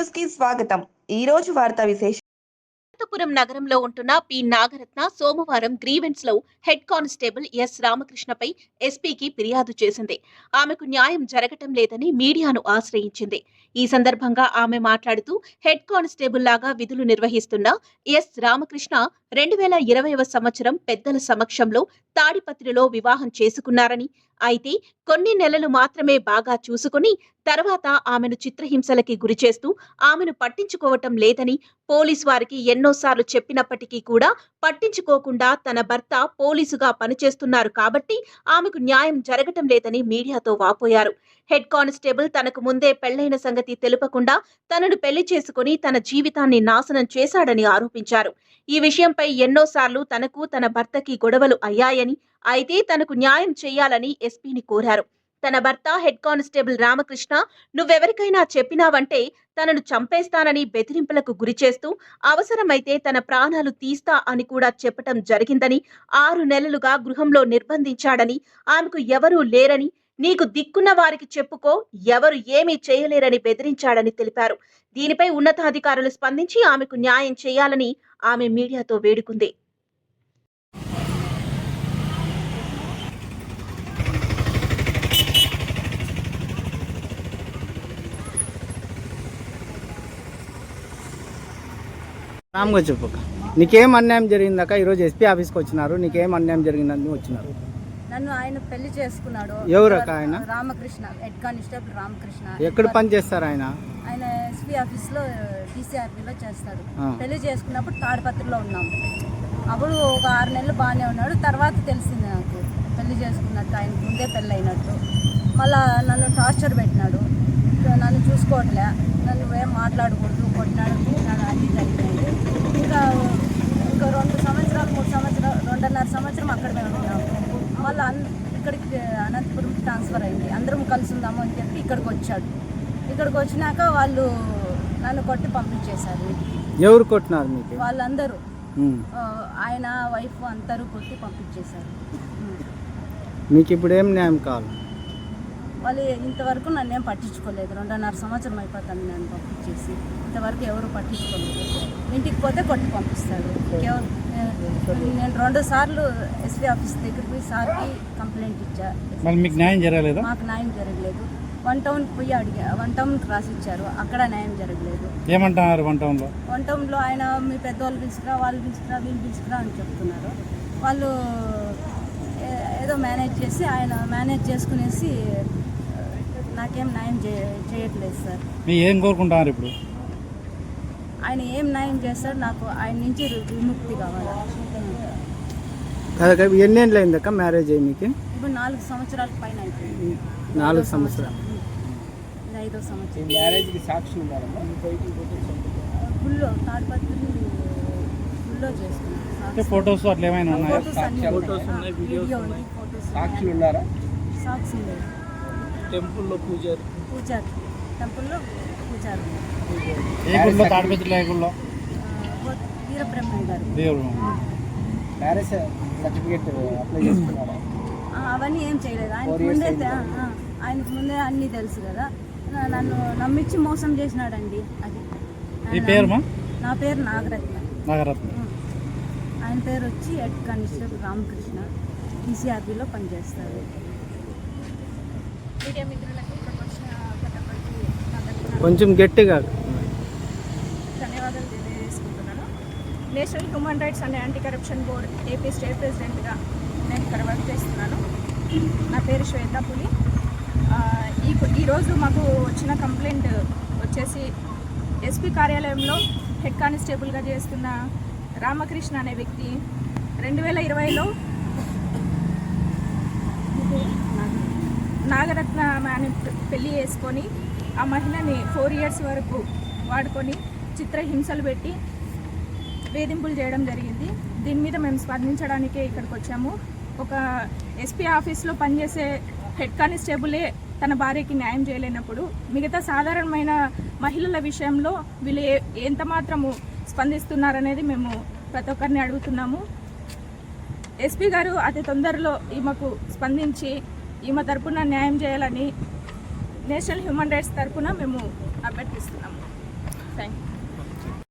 న్యూస్కి స్వాగతం. ఈ రోజు వార్తా విశేషం అనంతపురం నగరంలో ఉంటున్న పి. నాగరత్న సోమవారం గ్రీవెన్స్లో హెడ్ కానిస్టేబుల్ ఎస్. రామకృష్ణపై ఎస్పీకి ఫిర్యాదు చేసింది. ఆమెకు న్యాయం జరగటం లేదని మీడియాను ఆశ్రయించింది. ఈ సందర్భంగా ఆమె మాట్లాడుతూ హెడ్ కానిస్టేబుల్ లాగా విధులు నిర్వహిస్తున్న ఎస్. రామకృష్ణ రెండు వేల ఇరవైవ సంవత్సరం పెద్దల సమక్షంలో తాడిపత్రిలో వివాహం చేసుకున్నారని అయితే కొన్ని నెలలు మాత్రమే బాగా చూసుకుని తర్వాత ఆమెను చిత్రహింసలకి గురిచేస్తూ ఆమెను పట్టించుకోవటం లేదని పోలీసు వారికి ఎన్నోసార్లు చెప్పినప్పటికీ కూడా పట్టించుకోకుండా తన భర్త పోలీసుగా పనిచేస్తున్నారు కాబట్టి ఆమెకు న్యాయం జరగటం లేదని మీడియాతో వాపోయారు. హెడ్ కానిస్టేబుల్ తనకు ముందే పెళ్ళైన సంగతి తెలుపకుండా తనను పెళ్ళి చేసుకుని తన జీవితాన్ని నాశనం చేశాడని ఆరోపించారు. ఈ విషయంపై ఎన్నోసార్లు తనకు తన భర్తకి గొడవలు అయ్యాయని అయితే తనకు న్యాయం చేయాలని ఎస్పీని కోరారు. తన భర్త హెడ్ కానిస్టేబుల్ రామకృష్ణ నువ్వెవరికైనా చెప్పినావంటే తనను చంపేస్తానని బెదిరింపులకు గురిచేస్తూ అవసరమైతే తన ప్రాణాలు తీస్తా అని కూడా చెప్పటం జరిగిందని ఆరు నెలలుగా గృహంలో నిర్బంధించాడని ఆమెకు ఎవరూ లేరని నీకు దిక్కున్న వారికి చెప్పుకో ఎవరు ఏమీ చేయలేరని బెదిరించాడని తెలిపారు. దీనిపై ఉన్నతాధికారులు స్పందించి ఆమెకు న్యాయం చేయాలని ఆమె మీడియాతో వేడుకుంది. రామ్గా చెప్పు నీకేం అన్యాయం జరిగిందాక ఈరోజు ఎస్పీ ఆఫీస్కి వచ్చినారు. నీకేం అన్యాయం జరిగిందని వచ్చినారు. నన్ను ఆయన పెళ్ళి చేసుకున్నాడు. ఎవరు అక్క ఆయన? Ramakrishna head constable Ramakrishna. ఎక్కడ పని చేస్తారు ఆయన? ఆయన ఎస్పీ ఆఫీస్లో టీసీఆర్బీలో చేస్తాడు. పెళ్ళి చేసుకున్నప్పుడు తాడిపత్రిలో ఉన్నాం. అప్పుడు ఒక ఆరు నెలలు బాగానే ఉన్నాడు. తర్వాత తెలిసింది నాకు. పెళ్ళి చేసుకున్నట్టు ఆయన ముందే పెళ్ళి అయినట్టు. మళ్ళా నన్ను టార్చర్ పెట్టినాడు. నన్ను చూసుకోవట్లే. నన్ను ఏం మాట్లాడకూడదు కొట్టినాడు అన్నీ ఇంకా ఇంకా రెండు సంవత్సరాలు మూడు సంవత్సరాలు రెండున్నర సంవత్సరం అక్కడ మేము ఉన్నాము మళ్ళీ అన్ ఇక్కడికి అనంతపురం ట్రాన్స్ఫర్ అయింది. అందరం కలిసి ఉందాము అని చెప్పి ఇక్కడికి వచ్చాడు. ఇక్కడికి వచ్చినాక వాళ్ళు నన్ను కొట్టి పంపించేశారు. ఎవరు కొట్టినారు మీకు? వాళ్ళందరూ. ఆయన వైఫ్ అందరూ కొట్టి పంపించేశారు. మీకు ఇప్పుడు ఏం న్యాయం కావాలి? వాళ్ళు ఇంతవరకు నన్ను ఏం పట్టించుకోలేదు. రెండున్నర సంవత్సరం అయిపోతుంది నన్ను పంపించేసి. ఇంతవరకు ఎవరు పట్టించుకోలేదు. ఇంటికి పోతే కొట్టి పంపిస్తారు. నేను- రెండు సార్లు ఎస్పీ ఆఫీస్ దగ్గరికి పోయి సార్కి కంప్లైంట్ ఇచ్చా. మీకు న్యాయం జరగలేదా? మాకు న్యాయం జరగలేదు. వన్ టౌన్ పోయి అడిగా వన్ టౌన్ రాసి ఇచ్చారు అక్కడ న్యాయం జరగలేదు. ఏమంటున్నారు వన్ టౌన్లో? వన్ టౌన్లో ఆయన మీ పెద్దవాళ్ళు పిలుచుకురా వాళ్ళు పిలుచుకురా వీళ్ళు పిలుచుకురా అని చెప్తున్నారు. వాళ్ళు ఏదో మేనేజ్ చేసి ఆయన మేనేజ్ చేసుకునేసి నాకేం న్యాయం చేయట్లేదు సార్. మీ ఏం కోరుకుంటున్నారు ఇప్పుడు? ఆయన ఏం న్యాయం చేస్తాడు నాకు ఆయన నుంచి విముక్తి కావాలి. కదా ఎన్నేళ్ళు అయిందక్క మ్యారేజ్ అయ్యి మీకు? ఇప్పుడు నాలుగు సంవత్సరాల పైన అయిపోయింది. నాలుగు సంవత్సరాలు. ఇది ఐదో సంవత్సరం. మ్యారేజ్కి ఉన్నారమ్మా గుళ్ళో తాడిపత్రి గుళ్ళో చేసుకున్నాను అంటే ఫొటోస్ అట్లా ఏమైనా ఉన్నాయా? ఫోటోస్ ఉన్నాయి. వీడియో ఉంది ఫోటోస్ సాక్షులు ఉన్నారా? సాక్షి లేదు టెంపుల్లో పూజారి. పూజారి. టెంపుల్లో పూజారి. ఏ గుడిలో తాడిపత్రిలో ఏ గుడిలో ఆ, వీరబ్రహ్మయ్య గారు. దేవుడు మ్యారేజ్ సర్టిఫికేట్ అప్లై చేసుకున్నారా ఆ, అవన్నీ ఏం చేయలేదు. ఆయనకు ముందే ఆయనకు ముందే అన్నీ తెలుసు కదా. నన్ను నమ్మించి మోసం చేసినాడండి. అది. ఈ పేరుమా? నా పేరు నాగరత్న. నాగరత్న. ఆయన పేరు వచ్చి హెడ్ కానిస్టేబుల్ రామకృష్ణ. టీసీఆర్బీలో పనిచేస్తారు మీడియా మిత్రులకు ఇక్కడికి వచ్చిన ప్రతి ఒక్కరికి కొంచెం గట్టిగా. ధన్యవాదాలు తెలియజేసుకుంటున్నాను. National human rights and anti corruption board AP state ప్రెసిడెంట్గా నేను ఇక్కడ వర్క్ చేస్తున్నాను. నా పేరు శ్వేత పులి. ఈ ఈరోజు మాకు వచ్చిన కంప్లైంట్ వచ్చేసి ఎస్పీ కార్యాలయంలో హెడ్ కానిస్టేబుల్గా చేస్తున్న రామకృష్ణ అనే వ్యక్తి రెండు వేల ఇరవైలో నాగరత్న పెళ్ళి చేసుకొని ఆ మహిళని ఫోర్ ఇయర్స్ వరకు వాడుకొని చిత్రహింసలు పెట్టి వేధింపులు చేయడం జరిగింది. దీని మీద మేము స్పందించడానికే ఇక్కడికి వచ్చాము. ఒక ఎస్పీ ఆఫీస్లో పనిచేసే హెడ్ కానిస్టేబులే తన భార్యకి న్యాయం చేయలేనప్పుడు మిగతా సాధారణమైన మహిళల విషయంలో వీళ్ళు ఏ ఎంత మాత్రము స్పందిస్తున్నారనేది మేము ప్రతి ఒక్కరిని అడుగుతున్నాము. ఎస్పీ గారు అతి తొందరలో ఈమెకు స్పందించి ఈమె తరపున న్యాయం చేయాలని నేషనల్ హ్యూమన్ రైట్స్ తరపున మేము అభ్యర్థిస్తున్నాము. Thank you